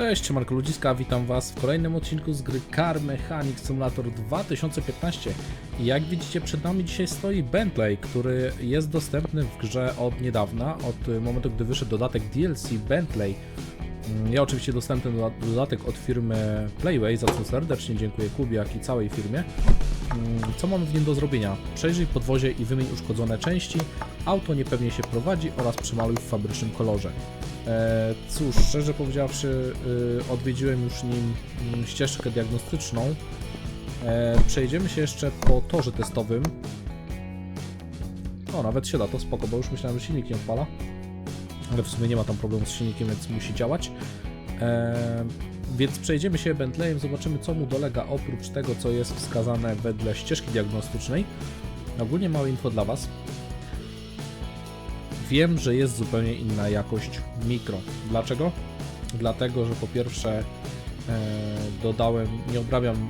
Cześć, Marko Ludziska, witam Was w kolejnym odcinku z gry Car Mechanic Simulator 2015. I jak widzicie, przed nami dzisiaj stoi Bentley, który jest dostępny w grze od niedawna, od momentu, gdy wyszedł dodatek DLC Bentley. Mm, Ja oczywiście dostępny doda- dodatek od firmy Playway, za co serdecznie dziękuję Kubie, jak i całej firmie. Mm, Co mamy w nim do zrobienia? Przejrzyj podwozie i wymień uszkodzone części, auto niepewnie się prowadzi oraz przemaluj w fabrycznym kolorze. E, cóż, szczerze powiedziawszy, y, odwiedziłem już nim mm, ścieżkę diagnostyczną. E, przejdziemy się jeszcze po torze testowym. O, nawet się da, to spoko, bo już myślałem, że silnik nie odpala. Ale w sumie nie ma tam problemu z silnikiem, więc musi działać. E, więc przejdziemy się Bentleyem, zobaczymy co mu dolega oprócz tego, co jest wskazane wedle ścieżki diagnostycznej. Ogólnie małe info dla Was. Wiem, że jest zupełnie inna jakość mikro. Dlaczego? Dlatego, że po pierwsze e, dodałem, nie obrabiam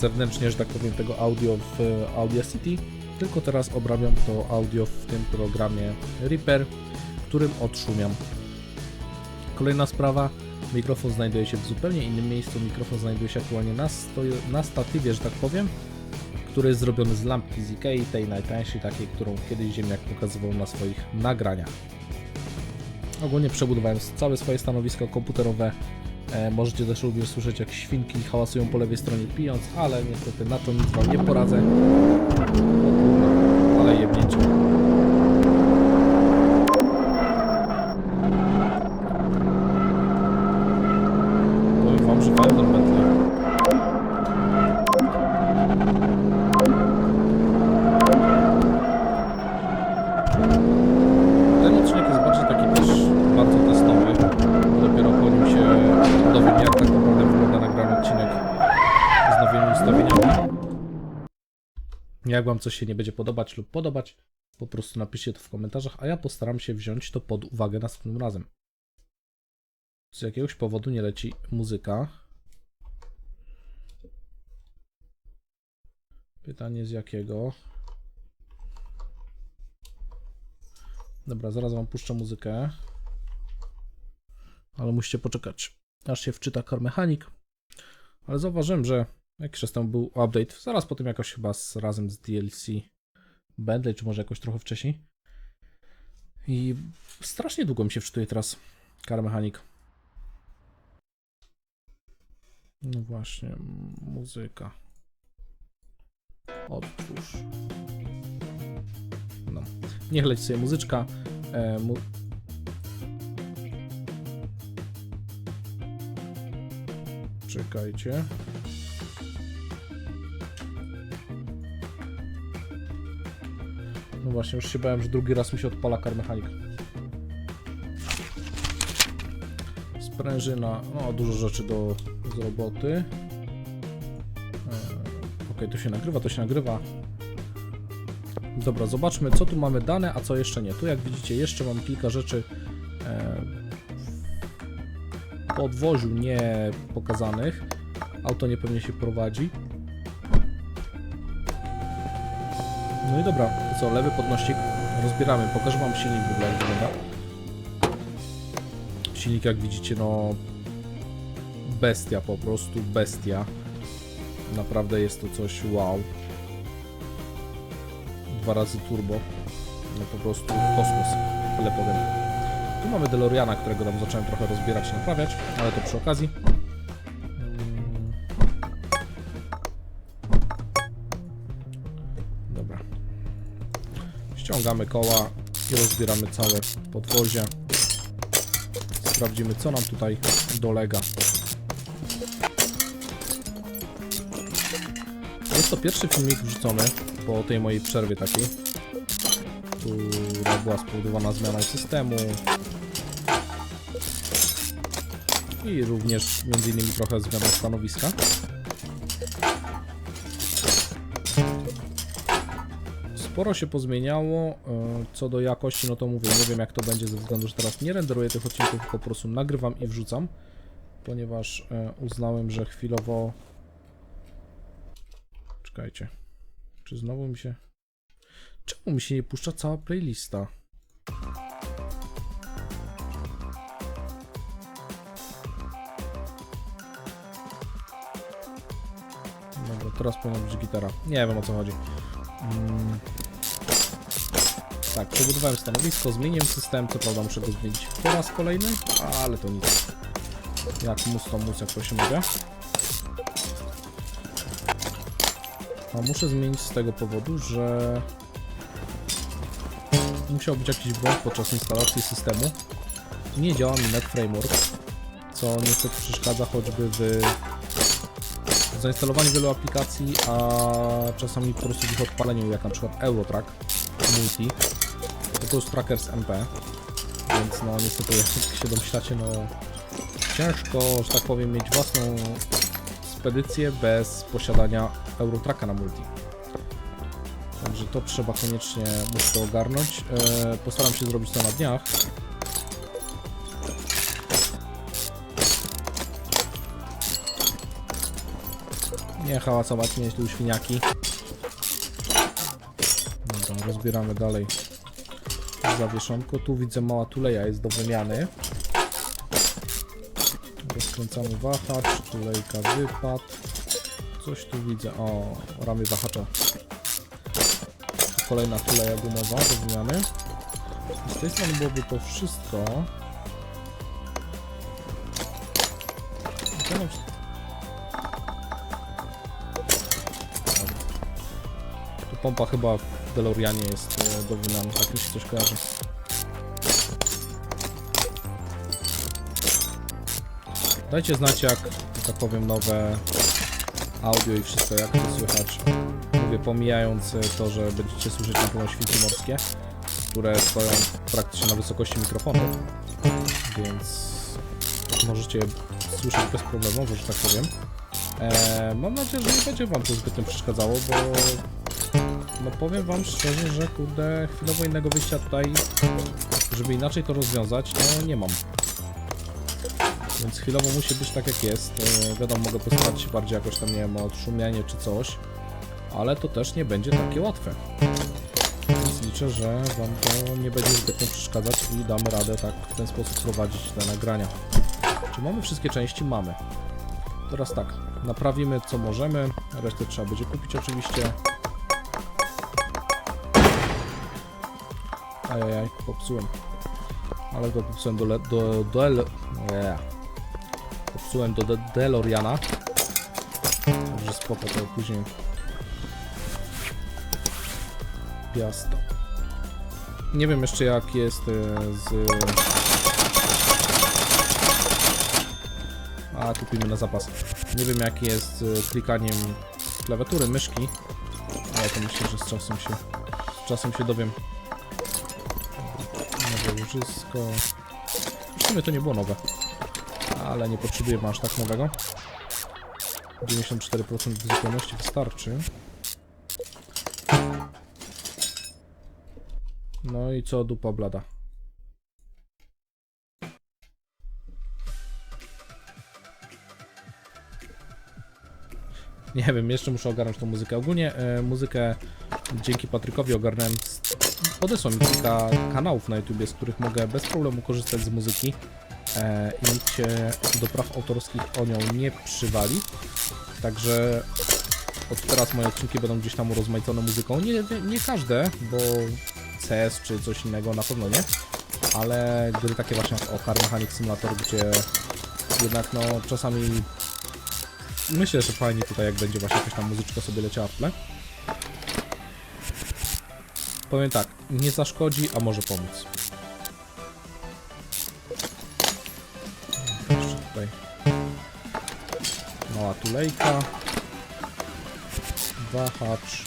zewnętrznie, że tak powiem, tego audio w Audacity, tylko teraz obrabiam to audio w tym programie Reaper, którym odszumiam. Kolejna sprawa, mikrofon znajduje się w zupełnie innym miejscu. Mikrofon znajduje się aktualnie na, na statywie, że tak powiem, który jest zrobiony z lampki z Ikei, tej najtańszej, takiej, którą kiedyś Ziemniak pokazywał na swoich nagraniach. Ogólnie przebudowałem całe swoje stanowisko komputerowe. E, możecie też również słyszeć, jak świnki hałasują po lewej stronie pijąc, ale niestety na to nic Wam nie poradzę. Ale jebnięcie. Powiem Wam, że fajny ten Bentley. Ten odcinek jest bardziej taki też bardzo testowy. Dopiero po nim się dowiem, jak tak naprawdę wygląda nagrany odcinek z nowymi ustawieniami. Jak Wam coś się nie będzie podobać lub podobać, po prostu napiszcie to w komentarzach, a ja postaram się wziąć to pod uwagę następnym razem. Z jakiegoś powodu nie leci muzyka. Pytanie z jakiego? Dobra, zaraz wam puszczę muzykę. Ale musicie poczekać, aż się wczyta Car Mechanic. Ale zauważyłem, że jakiś czas temu był update, zaraz po tym jakoś chyba z, razem z DLC Bentley, czy może jakoś trochę wcześniej. I strasznie długo mi się wczytuje teraz Car Mechanic. No właśnie, muzyka. Otwórz. No. Niech leci sobie muzyczka. E, mu... Czekajcie. No właśnie, już się bałem, że drugi raz mi się odpala Car Mechanic. Sprężyna, no dużo rzeczy do z roboty. E, ok, to się nagrywa, to się nagrywa. Dobra, zobaczmy co tu mamy dane, a co jeszcze nie. Tu jak widzicie jeszcze mam kilka rzeczy e, w podwoziu nie pokazanych. Auto niepewnie się prowadzi. No i dobra, to co, lewy podnośnik rozbieramy. Pokażę wam silnik w ogóle jak wygląda. Silnik jak widzicie, no bestia po prostu, bestia. Naprawdę jest to coś wow. Dwa razy turbo. No po prostu kosmos, tyle powiem. Tu mamy DeLoreana, którego tam zacząłem trochę rozbierać i naprawiać, ale to przy okazji. Ściągamy koła i rozbieramy całe podwozie. Sprawdzimy, co nam tutaj dolega. Jest to pierwszy filmik wrzucony po tej mojej przerwie takiej, która była spowodowana zmianą systemu i również między innymi trochę zmianą stanowiska. Sporo się pozmieniało. E, co do jakości, no to mówię, nie wiem jak to będzie ze względu, że teraz nie renderuję tych odcinków, tylko po prostu nagrywam i wrzucam, ponieważ e, uznałem, że chwilowo... Czekajcie. Czy znowu mi się... Czemu mi się nie puszcza cała playlista? Dobra, teraz powinna być gitara. Nie wiem o co chodzi. Mm. Tak, przebudowałem stanowisko, zmieniłem system, co prawda muszę go zmienić po raz kolejny, ale to nic. Jak mus to mus, jak to się mówi. A muszę zmienić z tego powodu, że musiał być jakiś błąd podczas instalacji systemu. Nie działa mi Net Framework, co niestety przeszkadza choćby w zainstalowaniu wielu aplikacji, a czasami po prostu w ich odpaleniu, jak na przykład Eurotrack Multi, to to jest Trackers MP, więc no niestety jak się domyślacie, no ciężko, że tak powiem, mieć własną spedycję bez posiadania Eurotracka na multi. Także to trzeba koniecznie, muszę to ogarnąć. E, postaram się zrobić to na dniach. Nie hałasować mnie tu świniaki. Dobra, rozbieramy dalej zawieszonko. Tu widzę mała tuleja jest do wymiany. Rozkręcamy wahacz, tulejka wypadł. Coś tu widzę. O, ramy wahacza. Kolejna tuleja gumowa do wymiany. Z tej strony byłoby to wszystko. Tu pompa chyba w DeLoreanie jest e, do wymiany, tak mi się coś kojarzy. Dajcie znać jak, tak powiem, nowe audio i wszystko, jak to słychać. Mówię, pomijając e, to, że będziecie słyszeć na pewno świnki morskie, które stoją praktycznie na wysokości mikrofonu, więc możecie słyszeć bez problemu, że tak powiem. E, mam nadzieję, że nie będzie wam to zbytnio przeszkadzało, bo no powiem wam szczerze, że kurde, chwilowo innego wyjścia tutaj, żeby inaczej to rozwiązać, no nie mam. Więc chwilowo musi być tak jak jest. E, wiadomo, mogę postarać się bardziej jakoś tam, nie wiem, o odszumianie czy coś, ale to też nie będzie takie łatwe. Więc liczę, że wam to nie będzie zbytnio przeszkadzać i damy radę tak w ten sposób prowadzić te nagrania. Czy mamy wszystkie części? Mamy. Teraz tak, naprawimy co możemy, resztę trzeba będzie kupić oczywiście. Ajajaj, popsułem. Ale go popsułem do, le- do, do El... Nie. Popsułem do De DeLoreana. Także spoko, to później... Piasto. Nie wiem jeszcze jak jest e, z... A, kupimy na zapas. Nie wiem jak jest z klikaniem klawiatury, myszki. Ale to myślę, że z czasem się... Z czasem się dowiem. Nowe łożysko. W sumie to nie było nowe. Ale nie potrzebujemy aż tak nowego. 94% zupełności wystarczy. No i co dupa blada. Nie wiem, jeszcze muszę ogarnąć tą muzykę. Ogólnie e, muzykę dzięki Patrykowi ogarnąłem. Podesłał mi kilka kanałów na YouTubie, z których mogę bez problemu korzystać z muzyki e, i nikt się do praw autorskich o nią nie przywali. Także od teraz moje odcinki będą gdzieś tam urozmaicone muzyką. Nie, nie, każde, bo CS czy coś innego na pewno nie, ale gry takie właśnie jak Car Mechanic Simulator, gdzie jednak no czasami myślę, że fajnie tutaj jak będzie właśnie jakaś tam muzyczka sobie leciała w tle. Powiem tak, nie zaszkodzi, a może pomóc. Jeszcze tutaj mała tulejka. Wahacz.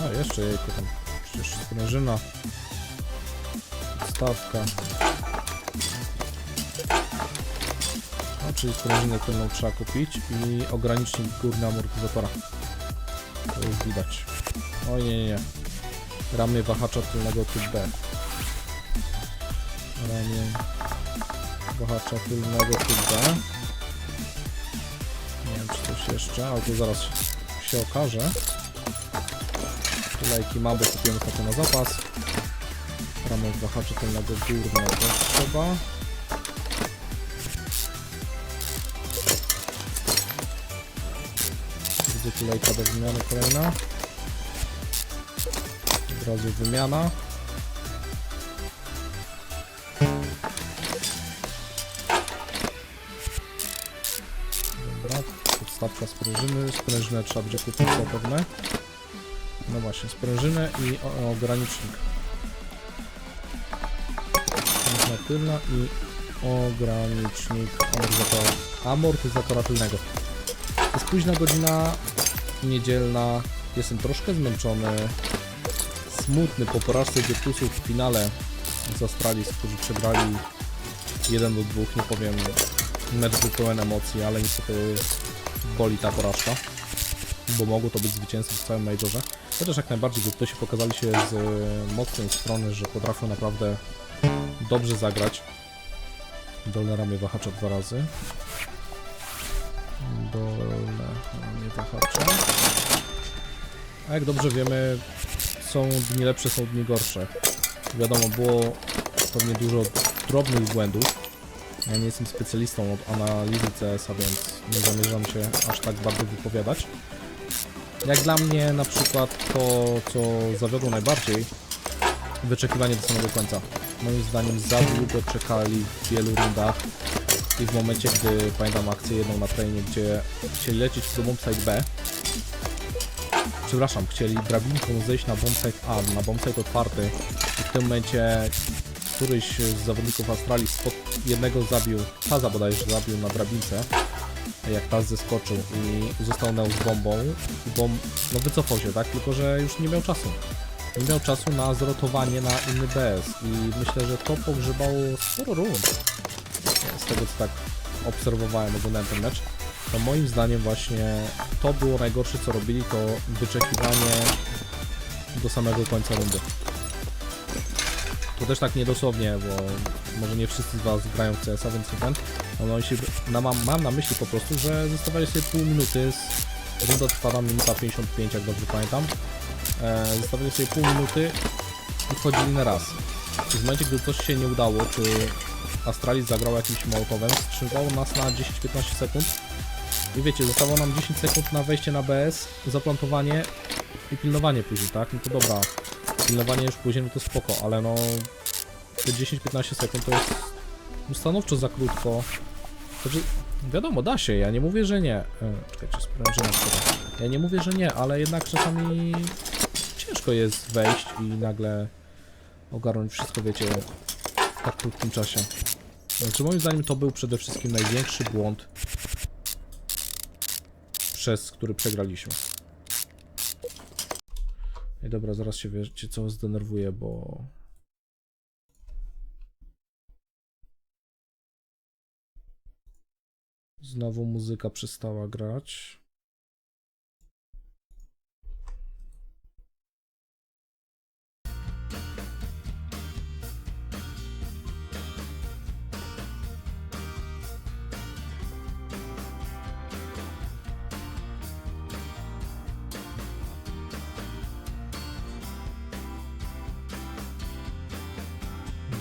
A, jeszcze jejku tam. Przecież sprężyna. Stawka. No, czyli sprężynę tylną trzeba kupić i ogranicznik górny amortyzatora. To już widać. O nie, nie, nie. Ramię wahacza tylnego typ B. Ramię wahacza tylnego typ B. Nie wiem czy coś jeszcze, ale to zaraz się okaże. Tulejki ma, bo kupiłem ostatnio na zapas. Ramy wahacza tylnego górnego też trzeba. Widzę tulejka do wymiany kolejna. Od razu wymiana. Dobra, podstawka sprężyny. Sprężynę trzeba będzie kupić zapewne. No właśnie, sprężynę i ogranicznik. Sprężyna tylna i ogranicznik amortyzatora, amortyzatora tylnego. Jest późna godzina niedzielna. Jestem troszkę zmęczony. Smutny po porażce Virtusów w finale z Australii, którzy przegrali 1 do 2, nie powiem. Mecz pełen emocji, ale niestety boli ta porażka. Bo mogło to być zwycięstwo w całym majorze. Chociaż jak najbardziej Virtusi pokazali się z e, mocnej strony, że potrafią naprawdę dobrze zagrać. Dolne ramię wahacza dwa razy. Dolne ramię wahacza. A jak dobrze wiemy, są dni lepsze, są dni gorsze. Wiadomo, było pewnie dużo drobnych błędów. Ja nie jestem specjalistą od analizy CS-a, więc nie zamierzam się aż tak bardzo wypowiadać. Jak dla mnie na przykład to, co zawiodło najbardziej, wyczekiwanie do samego końca. Moim zdaniem za długo czekali w wielu rundach i w momencie, gdy pamiętam akcję jedną na trainie, gdzie chcieli lecieć do bombsite B, przepraszam, chcieli drabinką zejść na bombsite A, na bombsite otwarty. I w tym momencie któryś z zawodników Australii spod jednego zabił, Taza bodajże zabił na drabince, jak Taz zeskoczył i został neł z bombą. I bomb, no wycofał się, tak, tylko że już nie miał czasu. Nie miał czasu na zrotowanie na inny BS i myślę, że to pogrzebało sporo rund. Z tego co tak obserwowałem, oglądałem ten mecz, to moim zdaniem właśnie to było najgorsze co robili, to wyczekiwanie do samego końca rundy. To też tak niedosłownie, bo może nie wszyscy z Was grają w CS-a, więc ten. No, no, jeśli, no, mam, mam na myśli po prostu, że zostawali sobie pół minuty, z, runda trwała minuta 55, jak dobrze pamiętam e, zostawili sobie pół minuty i wchodzili na raz. I w momencie, gdy coś się nie udało, czy Astralis zagrał jakimś molotowem, wstrzymywało nas na 10-15 sekund i wiecie, zostało nam 10 sekund na wejście na BS, zaplantowanie i pilnowanie później, tak? No to dobra, pilnowanie już później, no to spoko, ale no te 10-15 sekund to jest no stanowczo za krótko. Znaczy, wiadomo, da się, ja nie mówię, że nie. E, czekajcie, szkoda. Ja nie mówię, że nie, ale jednak czasami ciężko jest wejść i nagle ogarnąć wszystko, wiecie, w tak krótkim czasie. Znaczy moim zdaniem to był przede wszystkim największy błąd, przez który przegraliśmy. I dobra, zaraz się wiecie co zdenerwuję, bo... Znowu muzyka przestała grać.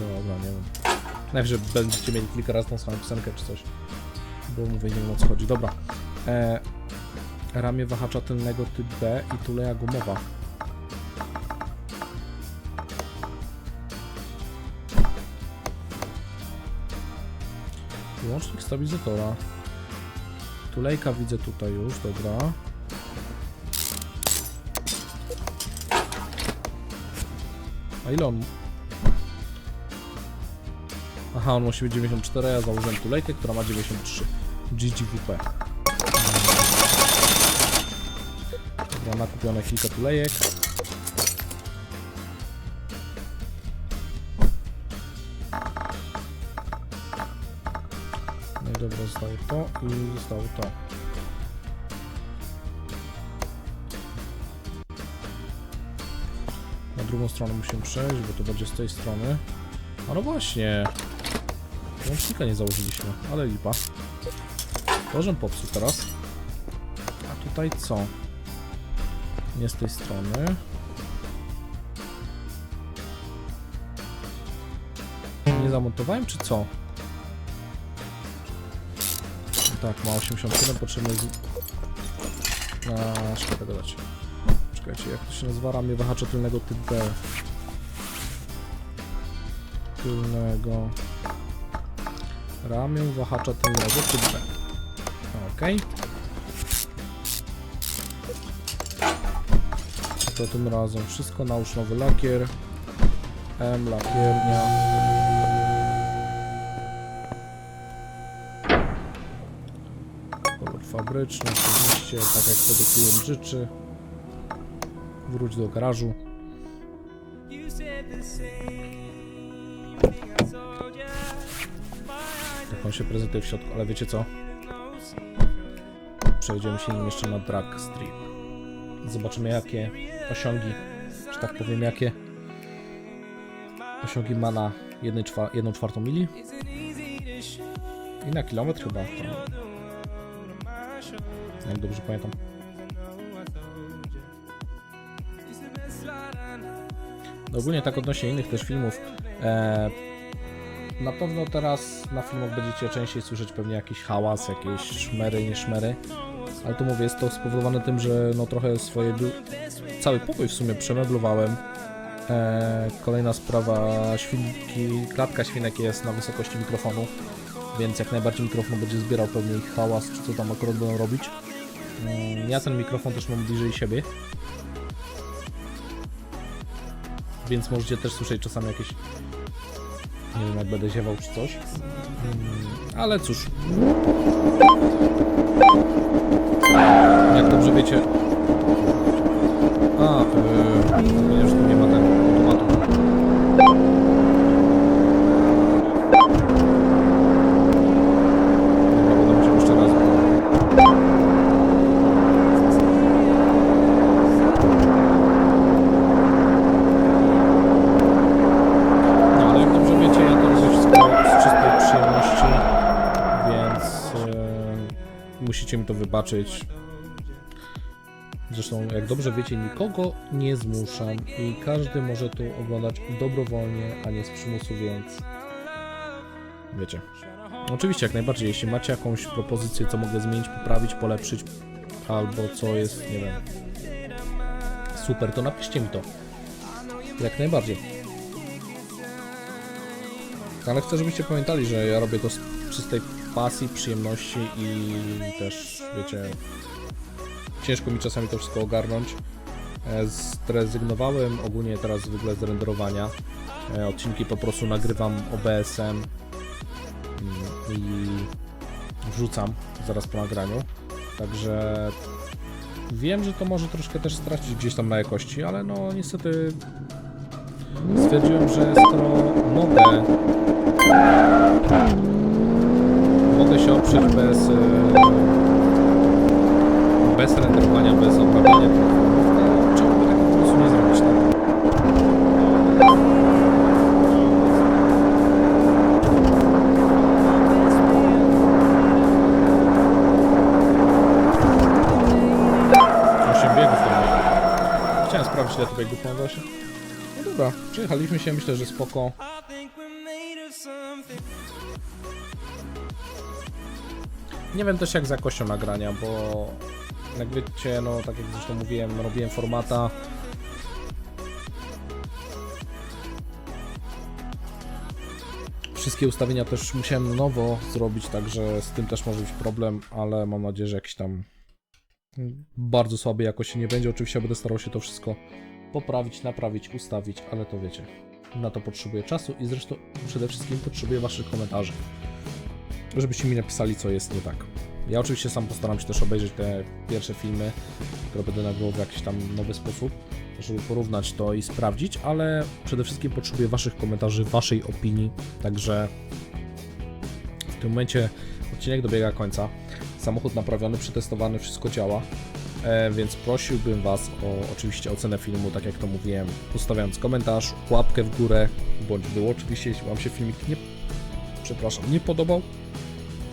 Dobra, nie wiem. Najwyżej będziecie mieli kilka razy tą samą piosenkę czy coś. Bo mówię, nie wiem o co chodzi. Dobra. E, ramię wahacza tylnego typ B i tuleja gumowa. Łącznik stabilizatora. Tulejka widzę tutaj już, dobra. A ile on Aha, on musi być 94, ja założyłem tulejkę, która ma 93. GGWP. Dobra, nakupione kilka tulejek. No i dobra, zostało to i zostało to. Na drugą stronę musimy przejść, bo to będzie z tej strony. A no właśnie. Łącznika nie założyliśmy, ale lipa. Możemy popsuł teraz. A tutaj co? Nie z tej strony. Nie zamontowałem, czy co? Tak, ma 87, potrzebny jest... A, szkoda gadać. Czekajcie, jak to się nazywa? Ramię wahacza tylnego typ B. Tylnego. Ramię wahacza tylnego typ B. Okej. To tym razem wszystko nałóż nowy lakier. M lakiernia. Kolor fabryczny, oczywiście, tak jak sobie klient życzy. Wróć do garażu. Tak on się prezentuje w środku, ale wiecie co? Przejdziemy się nim jeszcze na drag strip. Zobaczymy jakie osiągi, że tak powiem, jakie osiągi ma na 1 czwartą mili. I na kilometr chyba. Tam. Jak dobrze pamiętam. No ogólnie tak odnośnie innych też filmów. E, na pewno teraz na filmach będziecie częściej słyszeć pewnie jakiś hałas, jakieś szmery, nie szmery. Ale tu mówię, jest to spowodowane tym, że no trochę swoje... Cały pokój w sumie przemeblowałem. E, kolejna sprawa, świnki, klatka świnek jest na wysokości mikrofonu, więc jak najbardziej mikrofon będzie zbierał pewnie ich hałas, czy co tam akurat będą robić. Mm, Ja ten mikrofon też mam bliżej siebie. Więc możecie też słyszeć czasami jakieś... Nie wiem, jak będę ziewał czy coś. Mm, Ale cóż. Jak dobrze wiecie... wybaczyć. Zresztą, jak dobrze wiecie, nikogo nie zmuszam i każdy może to oglądać dobrowolnie, a nie z przymusu, więc wiecie. Oczywiście, jak najbardziej, jeśli macie jakąś propozycję, co mogę zmienić, poprawić, polepszyć, albo co jest, nie wiem, super, to napiszcie mi to. Jak najbardziej. Ale chcę, żebyście pamiętali, że ja robię to z czystej pasji, przyjemności i też, wiecie, ciężko mi czasami to wszystko ogarnąć. E, Zrezygnowałem ogólnie teraz w ogóle z renderowania. E, Odcinki po prostu nagrywam OBS-em mm, i wrzucam zaraz po nagraniu. Także wiem, że to może troszkę też stracić gdzieś tam na jakości, ale no niestety stwierdziłem, że skoro mogę się oprzeć bez e, bez renderowania, bez to czemu by tego po prostu nie zrobić, tak? Chciałem sprawdzić, ile biegów ma właśnie. No dobra, przejechaliśmy się, myślę, że spoko. Nie wiem też jak z jakością nagrania, bo jak wiecie, no tak jak zresztą mówiłem, robiłem formata. Wszystkie ustawienia też musiałem nowo zrobić, także z tym też może być problem, ale mam nadzieję, że jakiś tam bardzo słabej jakości nie będzie. Oczywiście będę starał się to wszystko poprawić, naprawić, ustawić, ale to wiecie, na to potrzebuję czasu i zresztą przede wszystkim potrzebuję waszych komentarzy żebyście mi napisali, co jest nie tak. Ja oczywiście sam postaram się też obejrzeć te pierwsze filmy, które będę nagrywał w jakiś tam nowy sposób, żeby porównać to i sprawdzić, ale przede wszystkim potrzebuję Waszych komentarzy, Waszej opinii, także w tym momencie odcinek dobiega końca. Samochód naprawiony, przetestowany, wszystko działa, e, więc prosiłbym Was o oczywiście ocenę filmu, tak jak to mówiłem, ustawiając komentarz, łapkę w górę, bądź było oczywiście, jeśli Wam się filmik nie przepraszam, nie podobał,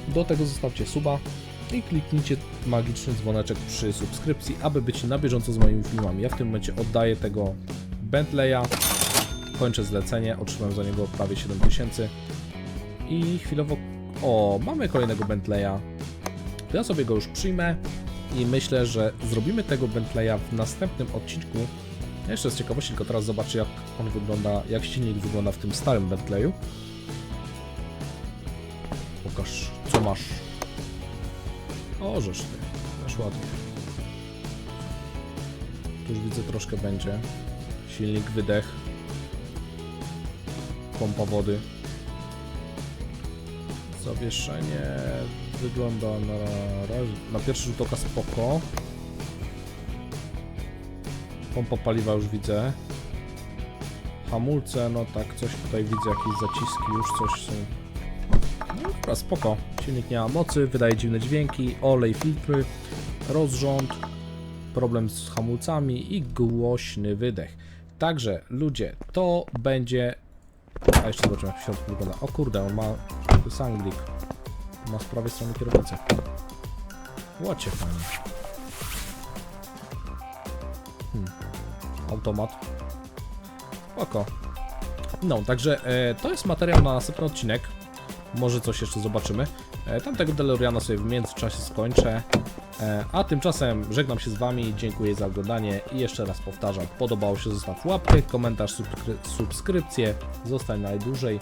do tego zostawcie suba i kliknijcie magiczny dzwoneczek przy subskrypcji, aby być na bieżąco z moimi filmami. Ja w tym momencie oddaję tego Bentleya, kończę zlecenie, otrzymałem za niego prawie 7000 i chwilowo... O, mamy kolejnego Bentleya. Ja sobie go już przyjmę i myślę, że zrobimy tego Bentleya w następnym odcinku. Jeszcze z ciekawości, tylko teraz zobaczę jak on wygląda, jak silnik wygląda w tym starym Bentleyu. Masz. O, żeż ty, masz ładnie. Tu już widzę troszkę będzie. Silnik, wydech. Pompa wody. Zawieszenie wygląda na razie, na pierwszy rzut oka spoko. Pompa paliwa już widzę. Hamulce, no tak, coś tutaj widzę, jakieś zaciski, już coś są. No spoko. Silnik nie ma mocy, wydaje dziwne dźwięki, olej, filtry, rozrząd, problem z hamulcami i głośny wydech. Także ludzie, to będzie... A jeszcze zobaczymy jak w środku wygląda. O kurde, on ma... To jest Anglik. Ma z prawej strony kierownicę. Łocie fajnie. Hmm. Automat. Oko. No, także e, to jest materiał na następny odcinek. Może coś jeszcze zobaczymy. E, tamtego DeLoreana sobie w międzyczasie skończę. E, a tymczasem żegnam się z Wami, dziękuję za oglądanie i jeszcze raz powtarzam, podobało się zostaw łapkę, komentarz, subskry- subskrypcję, zostań najdłużej.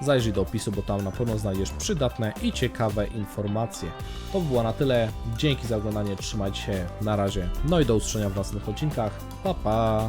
Zajrzyj do opisu, bo tam na pewno znajdziesz przydatne i ciekawe informacje. To by było na tyle. Dzięki za oglądanie, trzymajcie się, na razie. No i do usłyszenia w następnych odcinkach. Pa pa!